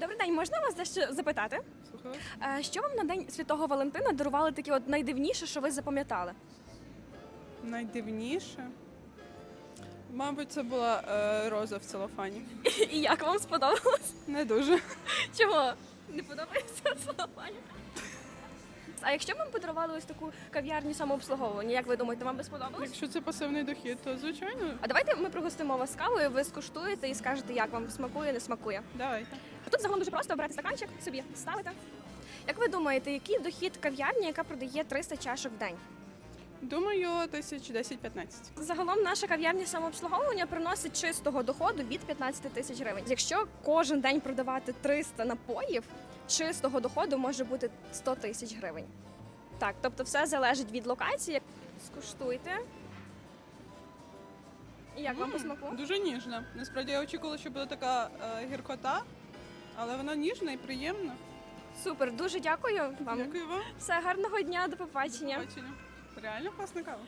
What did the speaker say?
Добрий день, можна вас дещо запитати? Слухаю. Е, Що вам на день Святого Валентина дарували таке от найдивніше, що ви запам'ятали? Найдивніше. Мабуть, це була е, роза в целофані. І як вам сподобалось? Не дуже. Чого? Не подобається целофані? А якщо б вам подарували ось таку кав'ярню самообслуговування, як ви думаєте, вам би сподобалось? Якщо це пасивний дохід, то звичайно. А давайте ми пригостимо вас кавою, ви скуштуєте і скажете, як вам смакує, не смакує. Давайте. Тут загалом дуже просто обрати стаканчик, собі ставите. Як ви думаєте, який дохід кав'ярні, яка продає 300 чашок в день? Думаю, тисяч 10-15. Загалом наша кав'ярня самообслуговування приносить чистого доходу від 15 тисяч гривень. Якщо кожен день продавати 300 напоїв, чистого доходу може бути 100 тисяч гривень. Так, тобто все залежить від локації. Скуштуйте. І як вам по смаку? Дуже ніжна. Насправді я очікувала, що буде така е, гіркота, але вона ніжна і приємна. Супер, дуже дякую вам. Дякую вам. Все, гарного дня, до побачення. Побачення. Реально класна кава.